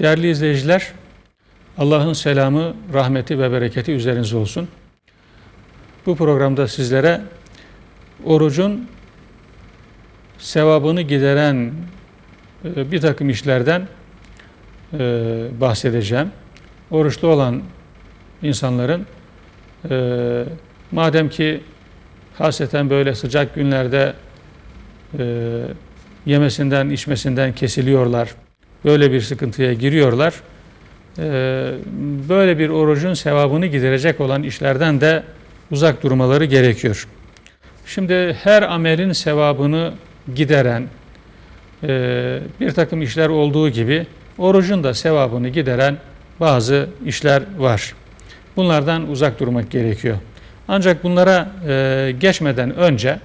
Değerli izleyiciler, Allah'ın selamı, rahmeti ve bereketi üzerinize olsun. Bu programda sizlere orucun sevabını gideren e, bir takım işlerden e, bahsedeceğim. Oruçlu olan insanların e, madem ki haseten böyle sıcak günlerde yemesinden içmesinden kesiliyorlar, böyle bir sıkıntıya giriyorlar. Böyle bir orucun sevabını giderecek olan işlerden de uzak durmaları gerekiyor. Şimdi her amelin sevabını gideren e, bir takım işler olduğu gibi orucun da sevabını gideren bazı işler var. Bunlardan uzak durmak gerekiyor. Ancak bunlara e, geçmeden önce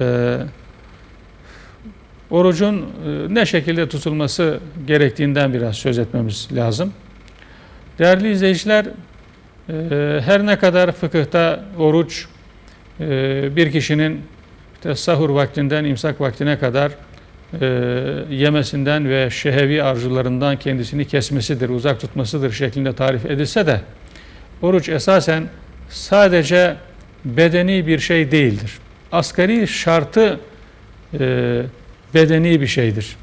e, orucun ne şekilde tutulması gerektiğinden biraz söz etmemiz lazım. Değerli izleyiciler, her ne kadar fıkıhta oruç bir kişinin işte sahur vaktinden imsak vaktine kadar e, yemesinden ve şehevi arzularından kendisini kesmesidir, uzak tutmasıdır şeklinde tarif edilse de oruç esasen sadece bedeni bir şey değildir. Asgari şartı e, bedeni bir şeydir.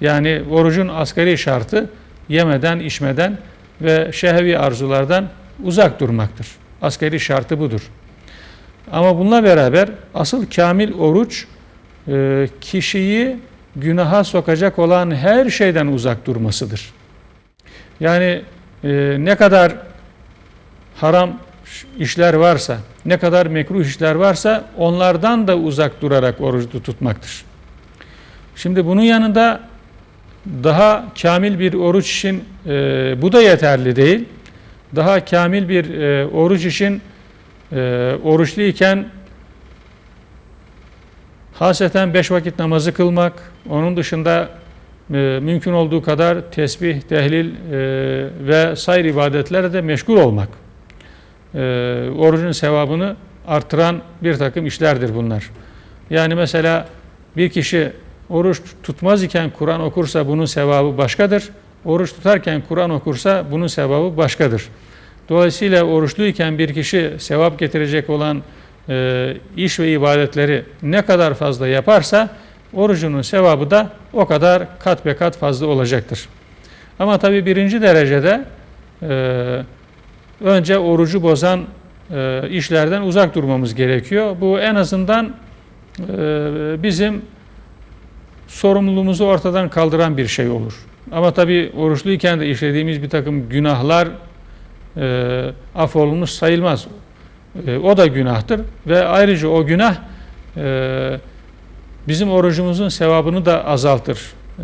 Yani orucun asgari şartı yemeden, içmeden ve şehvi arzulardan uzak durmaktır. Asgari şartı budur. Ama bununla beraber asıl kamil oruç e, kişiyi günaha sokacak olan her şeyden uzak durmasıdır. Yani e, ne kadar haram işler varsa, ne kadar mekruh işler varsa onlardan da uzak durarak orucu tutmaktır. Şimdi bunun yanında daha kamil bir oruç için e, bu da yeterli değil. Daha kamil bir e, oruç için e, oruçluyken haseten beş vakit namazı kılmak, onun dışında e, mümkün olduğu kadar tesbih, tehlil e, ve sayr ibadetlere de meşgul olmak. E, orucun sevabını artıran bir takım işlerdir bunlar. Yani mesela bir kişi oruç tutmaz iken Kur'an okursa bunun sevabı başkadır. Oruç tutarken Kur'an okursa bunun sevabı başkadır. Dolayısıyla oruçluyken bir kişi sevap getirecek olan e, iş ve ibadetleri ne kadar fazla yaparsa orucunun sevabı da o kadar kat be kat fazla olacaktır. Ama tabi birinci derecede e, önce orucu bozan e, işlerden uzak durmamız gerekiyor. Bu en azından e, bizim sorumluluğumuzu ortadan kaldıran bir şey olur. Ama tabi oruçluyken de işlediğimiz bir takım günahlar e, affolunmuş sayılmaz. E, o da günahtır ve ayrıca o günah e, bizim orucumuzun sevabını da azaltır.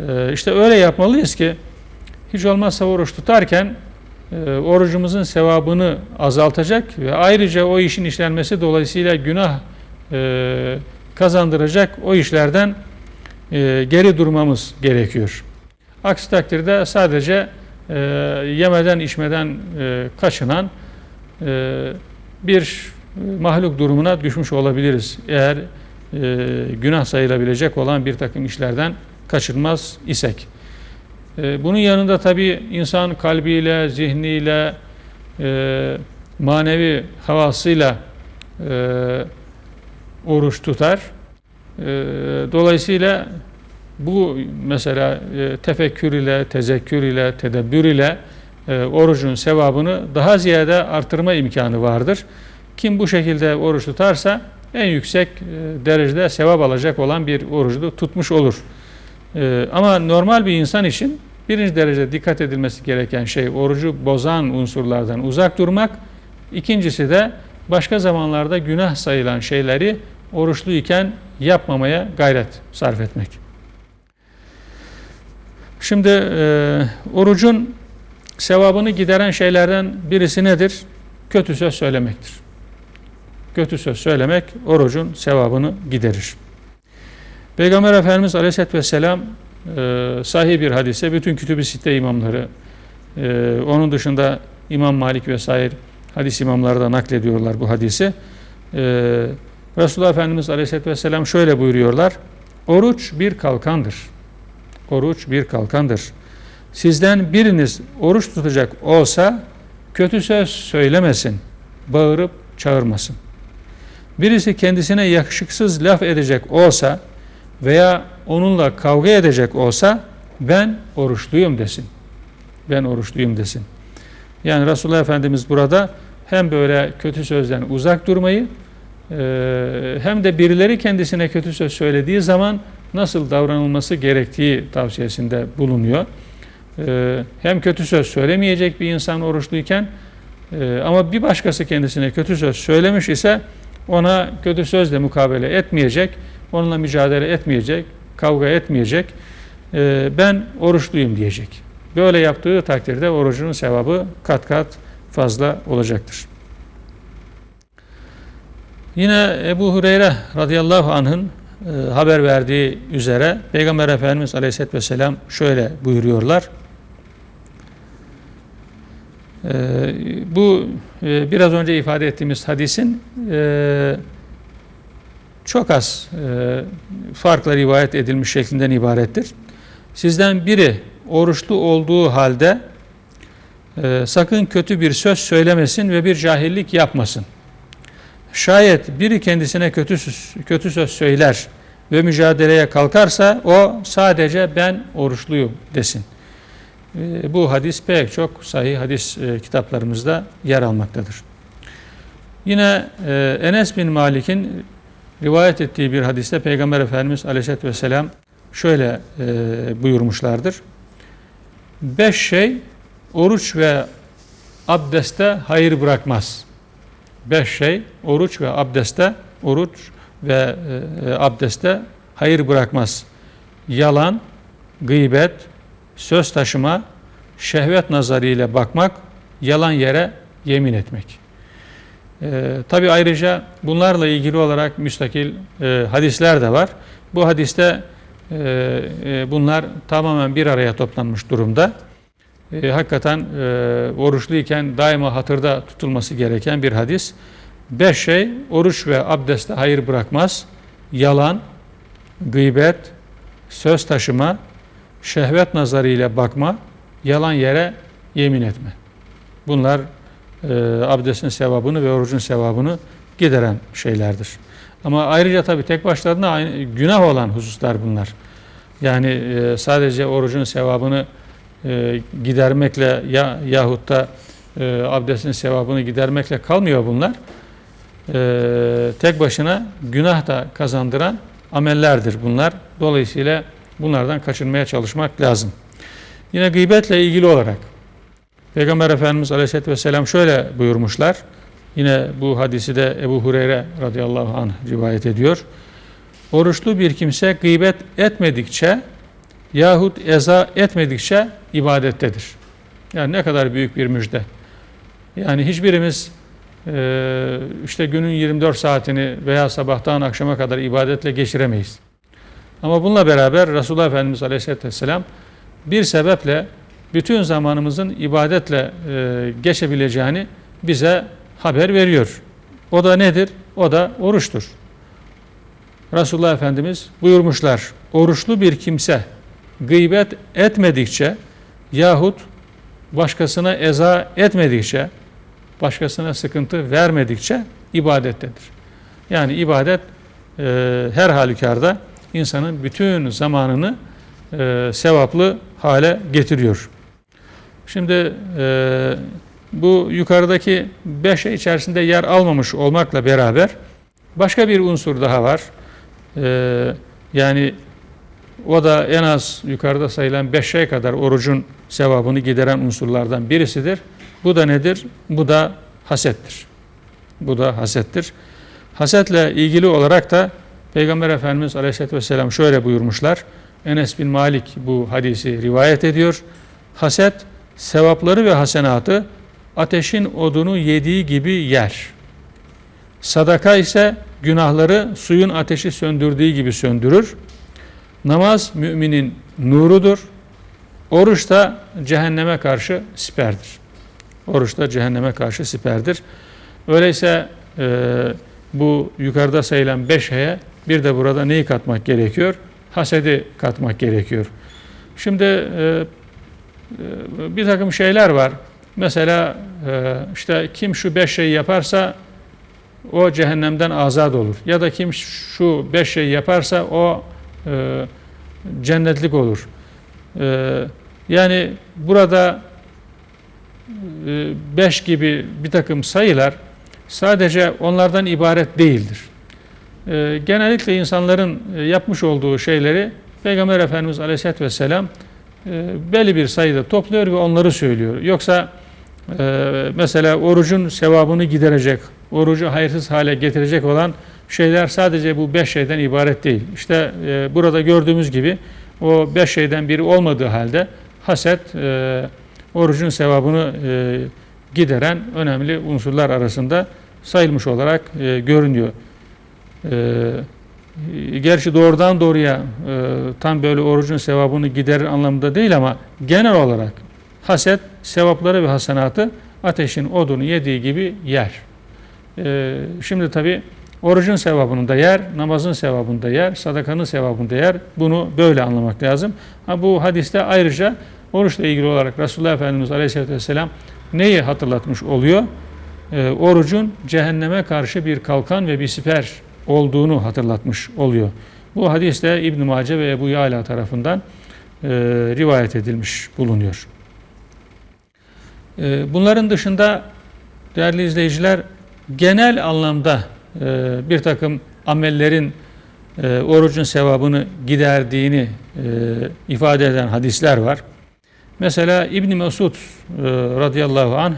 E, işte öyle yapmalıyız ki hiç olmazsa oruç tutarken e, orucumuzun sevabını azaltacak ve ayrıca o işin işlenmesi dolayısıyla günah e, kazandıracak o işlerden e, geri durmamız gerekiyor. Aksi takdirde sadece e, yemeden içmeden e, kaçınan e, bir mahluk durumuna düşmüş olabiliriz. Eğer günah sayılabilecek olan bir takım işlerden kaçınmaz isek. Bunun yanında tabi insan kalbiyle, zihniyle, manevi havasıyla e, oruç tutar. E, dolayısıyla bu mesela e, tefekkür ile, tezekkür ile, tedebbür ile e, orucun sevabını daha ziyade artırma imkanı vardır. Kim bu şekilde oruç tutarsa en yüksek e, derecede sevap alacak olan bir orucu tutmuş olur. Ama normal bir insan için birinci derecede dikkat edilmesi gereken şey orucu bozan unsurlardan uzak durmak. İkincisi de başka zamanlarda günah sayılan şeyleri oruçluyken yapmamaya gayret sarf etmek. Şimdi e, orucun sevabını gideren şeylerden birisi nedir? Kötü söz söylemektir. Kötü söz söylemek orucun sevabını giderir. Peygamber Efendimiz Aleyhisselatü Vesselam e, sahih bir hadise bütün kütüb-i sitte imamları e, onun dışında İmam Malik vesaire hadis imamları da naklediyorlar bu hadisi. E, Resulullah Efendimiz Aleyhisselatü Vesselam şöyle buyuruyorlar. Oruç bir kalkandır. Oruç bir kalkandır. Sizden biriniz oruç tutacak olsa kötü söz söylemesin, bağırıp çağırmasın. Birisi kendisine yakışıksız laf edecek olsa veya onunla kavga edecek olsa ben oruçluyum desin. Ben oruçluyum desin. Yani Resulullah Efendimiz burada hem böyle kötü sözden uzak durmayı hem de birileri kendisine kötü söz söylediği zaman nasıl davranılması gerektiği tavsiyesinde bulunuyor. E, hem kötü söz söylemeyecek bir insan oruçluyken e, ama bir başkası kendisine kötü söz söylemiş ise ona kötü sözle mukabele etmeyecek, onunla mücadele etmeyecek, kavga etmeyecek. Ben oruçluyum diyecek. Böyle yaptığı takdirde orucunun sevabı kat kat fazla olacaktır. Yine Ebu Hureyre radıyallahu anh'ın e, haber verdiği üzere Peygamber Efendimiz aleyhisselatü vesselam şöyle buyuruyorlar. E, bu e, biraz önce ifade ettiğimiz hadisin e, çok az e, farkla rivayet edilmiş şeklinden ibarettir. Sizden biri oruçlu olduğu halde e, sakın kötü bir söz söylemesin ve bir cahillik yapmasın. Şayet biri kendisine kötü kötü söz söyler ve mücadeleye kalkarsa o sadece ben oruçluyum desin. E, bu hadis pek çok sahih hadis e, kitaplarımızda yer almaktadır. Yine e, Enes bin Malik'in rivayet ettiği bir hadiste Peygamber Efendimiz Aleyhisselatü Vesselam şöyle buyurmuşlardır. Beş şey oruç ve abdeste hayır bırakmaz. Beş şey oruç ve abdeste oruç ve e, e, abdeste hayır bırakmaz. Yalan, gıybet, söz taşıma, şehvet nazarıyla bakmak, yalan yere yemin etmek. E, Tabi ayrıca bunlarla ilgili olarak müstakil e, hadisler de var. Bu hadiste e, e, bunlar tamamen bir araya toplanmış durumda e, hakikaten e, oruçluyken daima hatırda tutulması gereken bir hadis. Beş şey oruç ve abdeste hayır bırakmaz. Yalan, gıybet, söz taşıma, şehvet nazarıyla bakma, yalan yere yemin etme. Bunlar e, abdestin sevabını ve orucun sevabını gideren şeylerdir. Ama ayrıca tabii tek başlarına aynı, günah olan hususlar bunlar. Yani e, sadece orucun sevabını e, gidermekle ya yahut da e, abdestin sevabını gidermekle kalmıyor bunlar. E, tek başına günah da kazandıran amellerdir bunlar. Dolayısıyla bunlardan kaçınmaya çalışmak lazım. Yine gıybetle ilgili olarak Peygamber Efendimiz Aleyhisselatü Vesselam şöyle buyurmuşlar. Yine bu hadisi de Ebu Hureyre radıyallahu anh rivayet ediyor. Oruçlu bir kimse gıybet etmedikçe yahut eza etmedikçe ibadettedir. Yani ne kadar büyük bir müjde. Yani hiçbirimiz e, işte günün 24 saatini veya sabahtan akşama kadar ibadetle geçiremeyiz. Ama bununla beraber Resulullah Efendimiz Aleyhisselatü Vesselam bir sebeple bütün zamanımızın ibadetle e, geçebileceğini bize haber veriyor. O da nedir? O da oruçtur. Resulullah Efendimiz buyurmuşlar. Oruçlu bir kimse gıybet etmedikçe yahut başkasına eza etmedikçe, başkasına sıkıntı vermedikçe ibadettedir. Yani ibadet e, her halükarda insanın bütün zamanını e, sevaplı hale getiriyor. Şimdi e, bu yukarıdaki beş şey içerisinde yer almamış olmakla beraber başka bir unsur daha var. E, yani o da en az yukarıda sayılan beş şey kadar orucun sevabını gideren unsurlardan birisidir. Bu da nedir? Bu da hasettir. Bu da hasettir. Hasetle ilgili olarak da Peygamber Efendimiz Aleyhisselatü Vesselam şöyle buyurmuşlar. Enes bin Malik bu hadisi rivayet ediyor. Haset sevapları ve hasenatı ateşin odunu yediği gibi yer. Sadaka ise günahları suyun ateşi söndürdüğü gibi söndürür. Namaz müminin nurudur. Oruç da cehenneme karşı siperdir. Oruç da cehenneme karşı siperdir. Öyleyse e, bu yukarıda sayılan beş şeye bir de burada neyi katmak gerekiyor? Hasedi katmak gerekiyor. Şimdi e, e, bir takım şeyler var. Mesela e, işte kim şu beş şeyi yaparsa o cehennemden azat olur. Ya da kim şu beş şeyi yaparsa o e, cennetlik olur. E, yani burada e, beş gibi bir takım sayılar sadece onlardan ibaret değildir. E, genellikle insanların e, yapmış olduğu şeyleri Peygamber Efendimiz Aleyhisselatü Vesselam e, belli bir sayıda topluyor ve onları söylüyor. Yoksa e, mesela orucun sevabını giderecek, orucu hayırsız hale getirecek olan şeyler sadece bu beş şeyden ibaret değil. İşte e, burada gördüğümüz gibi o beş şeyden biri olmadığı halde haset e, orucun sevabını e, gideren önemli unsurlar arasında sayılmış olarak e, görünüyor. E, gerçi doğrudan doğruya e, tam böyle orucun sevabını giderir anlamında değil ama genel olarak haset sevapları ve hasenatı ateşin odunu yediği gibi yer. E, şimdi tabi orucun sevabını da yer, namazın sevabını da yer, sadakanın sevabını da yer. Bunu böyle anlamak lazım. Ha, bu hadiste ayrıca oruçla ilgili olarak Resulullah Efendimiz Aleyhisselatü Vesselam neyi hatırlatmış oluyor? E, orucun cehenneme karşı bir kalkan ve bir siper olduğunu hatırlatmış oluyor. Bu hadis de İbn Mace ve Ebu Yala tarafından e, rivayet edilmiş bulunuyor. E, bunların dışında değerli izleyiciler genel anlamda e, bir takım amellerin e, orucun sevabını giderdiğini e, ifade eden hadisler var. Mesela İbn Mesud e, radıyallahu anh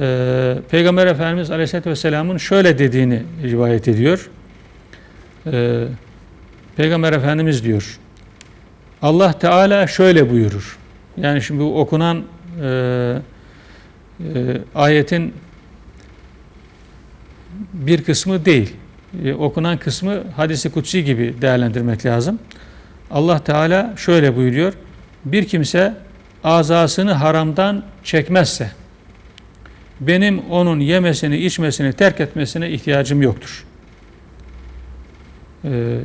e, Peygamber Efendimiz Aleyhisselatü Vesselam'ın şöyle dediğini rivayet ediyor. Peygamber Efendimiz diyor. Allah Teala şöyle buyurur. Yani şimdi bu okunan e, e, ayetin bir kısmı değil. E, okunan kısmı hadisi kutsi gibi değerlendirmek lazım. Allah Teala şöyle buyuruyor. Bir kimse azasını haramdan çekmezse benim onun yemesini, içmesini, terk etmesine ihtiyacım yoktur. Ee,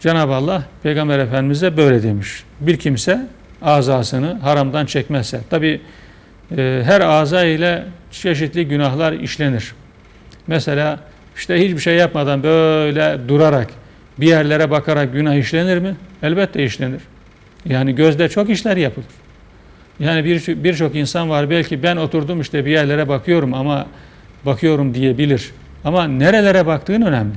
Cenab-ı Allah Peygamber Efendimiz'e böyle demiş. Bir kimse azasını haramdan çekmezse. Tabi e, her aza ile çeşitli günahlar işlenir. Mesela işte hiçbir şey yapmadan böyle durarak bir yerlere bakarak günah işlenir mi? Elbette işlenir. Yani gözde çok işler yapılır. Yani birçok bir insan var belki ben oturdum işte bir yerlere bakıyorum ama bakıyorum diyebilir. Ama nerelere baktığın önemli.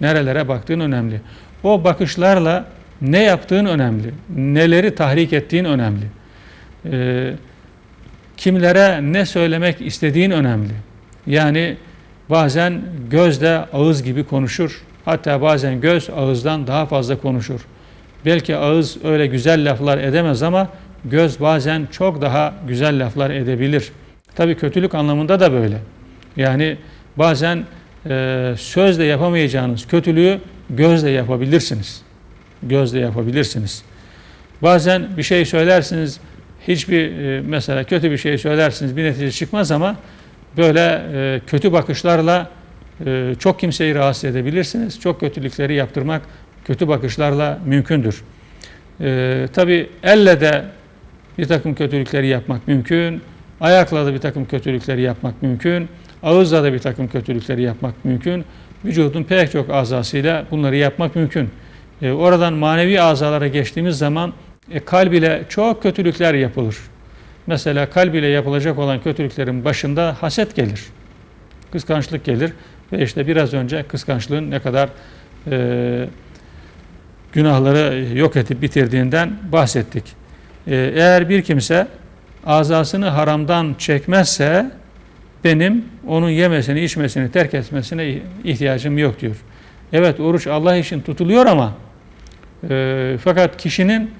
Nerelere baktığın önemli. O bakışlarla ne yaptığın önemli. Neleri tahrik ettiğin önemli. Ee, kimlere ne söylemek istediğin önemli. Yani bazen göz de ağız gibi konuşur. Hatta bazen göz ağızdan daha fazla konuşur. Belki ağız öyle güzel laflar edemez ama göz bazen çok daha güzel laflar edebilir. Tabii kötülük anlamında da böyle. Yani bazen e, sözle yapamayacağınız kötülüğü gözle yapabilirsiniz. Gözle yapabilirsiniz. Bazen bir şey söylersiniz, hiçbir e, mesela kötü bir şey söylersiniz, bir netice çıkmaz ama böyle e, kötü bakışlarla e, çok kimseyi rahatsız edebilirsiniz. Çok kötülükleri yaptırmak kötü bakışlarla mümkündür. E, Tabi elle de bir takım kötülükleri yapmak mümkün. Ayakla da bir takım kötülükleri yapmak mümkün. Ağızla da bir takım kötülükleri yapmak mümkün. Vücudun pek çok azasıyla bunları yapmak mümkün. Oradan manevi azalara geçtiğimiz zaman e, kalb ile çok kötülükler yapılır. Mesela kalb ile yapılacak olan kötülüklerin başında haset gelir. Kıskançlık gelir. Ve işte biraz önce kıskançlığın ne kadar e, günahları yok edip bitirdiğinden bahsettik. E, eğer bir kimse azasını haramdan çekmezse benim onun yemesini, içmesini, terk etmesine ihtiyacım yok diyor. Evet oruç Allah için tutuluyor ama e, fakat kişinin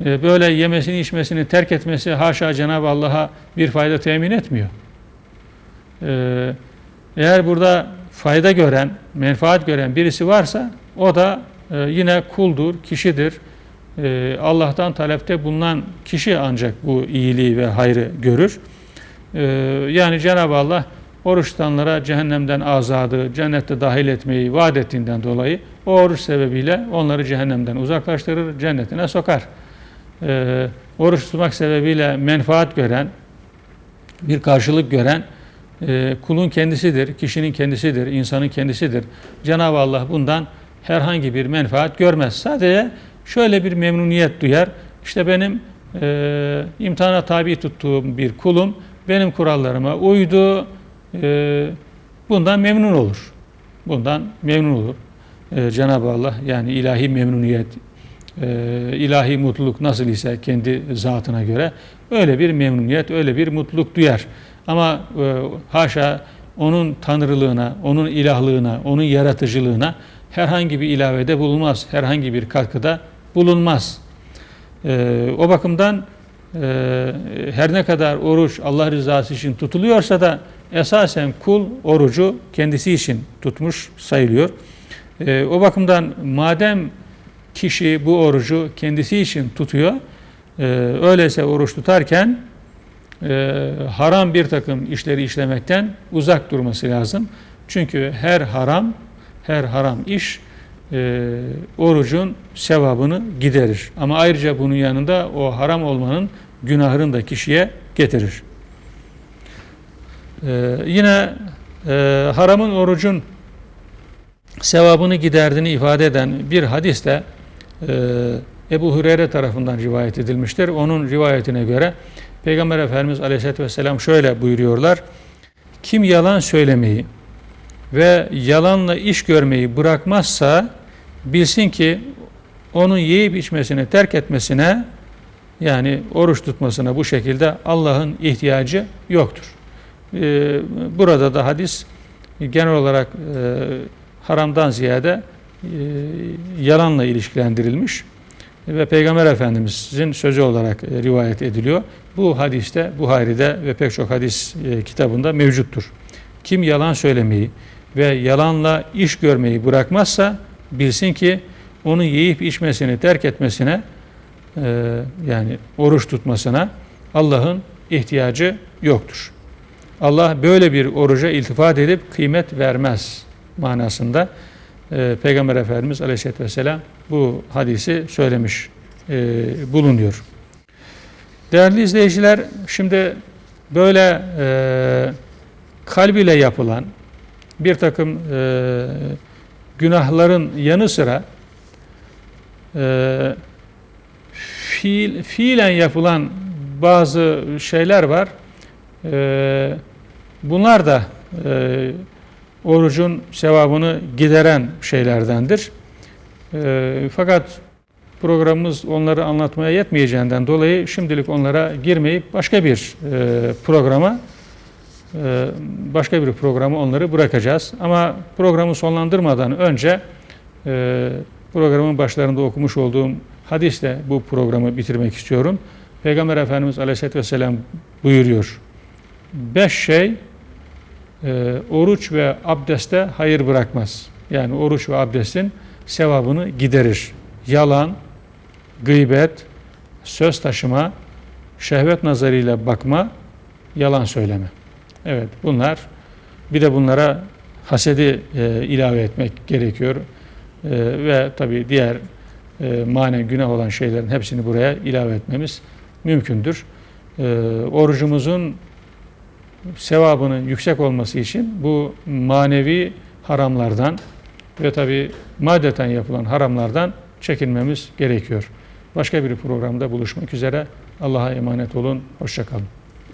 böyle yemesini, içmesini terk etmesi haşa Cenab-ı Allah'a bir fayda temin etmiyor. E, eğer burada fayda gören, menfaat gören birisi varsa o da e, yine kuldur, kişidir. E, Allah'tan talepte bulunan kişi ancak bu iyiliği ve hayrı görür. Yani Cenab-ı Allah oruç tutanlara cehennemden azadı, cennette dahil etmeyi vaat ettiğinden dolayı o oruç sebebiyle onları cehennemden uzaklaştırır, cennetine sokar. Oruç tutmak sebebiyle menfaat gören, bir karşılık gören e, kulun kendisidir, kişinin kendisidir, insanın kendisidir. Cenab-ı Allah bundan herhangi bir menfaat görmez. Sadece şöyle bir memnuniyet duyar. İşte benim e, imtihana tabi tuttuğum bir kulum benim kurallarıma uydu. E, bundan memnun olur. Bundan memnun olur. E, Cenab-ı Allah yani ilahi memnuniyet, e, ilahi mutluluk nasıl ise kendi zatına göre öyle bir memnuniyet, öyle bir mutluluk duyar. Ama e, haşa onun tanrılığına, onun ilahlığına, onun yaratıcılığına herhangi bir ilavede bulunmaz, herhangi bir katkıda bulunmaz. E, o bakımdan e, her ne kadar oruç Allah rızası için tutuluyorsa da esasen kul orucu kendisi için tutmuş sayılıyor. E, o bakımdan madem kişi bu orucu kendisi için tutuyor, e, öyleyse oruç tutarken e, haram bir takım işleri işlemekten uzak durması lazım. Çünkü her haram, her haram iş e, orucun sevabını giderir. Ama ayrıca bunun yanında o haram olmanın günahını da kişiye getirir. E, yine e, haramın orucun sevabını giderdiğini ifade eden bir hadis de e, Ebu Hureyre tarafından rivayet edilmiştir. Onun rivayetine göre Peygamber Efendimiz Aleyhisselatü Vesselam şöyle buyuruyorlar. Kim yalan söylemeyi ve yalanla iş görmeyi bırakmazsa bilsin ki onun yiyip içmesini terk etmesine yani oruç tutmasına bu şekilde Allah'ın ihtiyacı yoktur. Ee, burada da hadis genel olarak e, haramdan ziyade yalanla ilişkilendirilmiş ve Peygamber Efendimizin sözü olarak e, rivayet ediliyor. Bu hadiste Buhari'de ve pek çok hadis e, kitabında mevcuttur. Kim yalan söylemeyi ve yalanla iş görmeyi bırakmazsa bilsin ki onu yiyip içmesini terk etmesine e, yani oruç tutmasına Allah'ın ihtiyacı yoktur. Allah böyle bir oruca iltifat edip kıymet vermez manasında e, Peygamber Efendimiz Aleyhisselatü Vesselam bu hadisi söylemiş e, bulunuyor. Değerli izleyiciler, şimdi böyle e, kalb ile yapılan bir takım e, günahların yanı sıra e, fiil, fiilen yapılan bazı şeyler var. Bunlar da e, orucun sevabını gideren şeylerdendir. E, fakat programımız onları anlatmaya yetmeyeceğinden dolayı şimdilik onlara girmeyip başka bir e, programa e, başka bir programı onları bırakacağız. Ama programı sonlandırmadan önce e, programın başlarında okumuş olduğum hadisle bu programı bitirmek istiyorum. Peygamber Efendimiz Aleyhisselatü Vesselam buyuruyor. Beş şey e, oruç ve abdeste hayır bırakmaz. Yani oruç ve abdestin sevabını giderir. Yalan, gıybet, söz taşıma, şehvet nazarıyla bakma, yalan söyleme. Evet bunlar bir de bunlara hasedi e, ilave etmek gerekiyor. E, ve tabi diğer e, manen günah olan şeylerin hepsini buraya ilave etmemiz mümkündür. E, orucumuzun sevabının yüksek olması için bu manevi haramlardan ve tabi maddeten yapılan haramlardan çekinmemiz gerekiyor. Başka bir programda buluşmak üzere. Allah'a emanet olun. Hoşçakalın.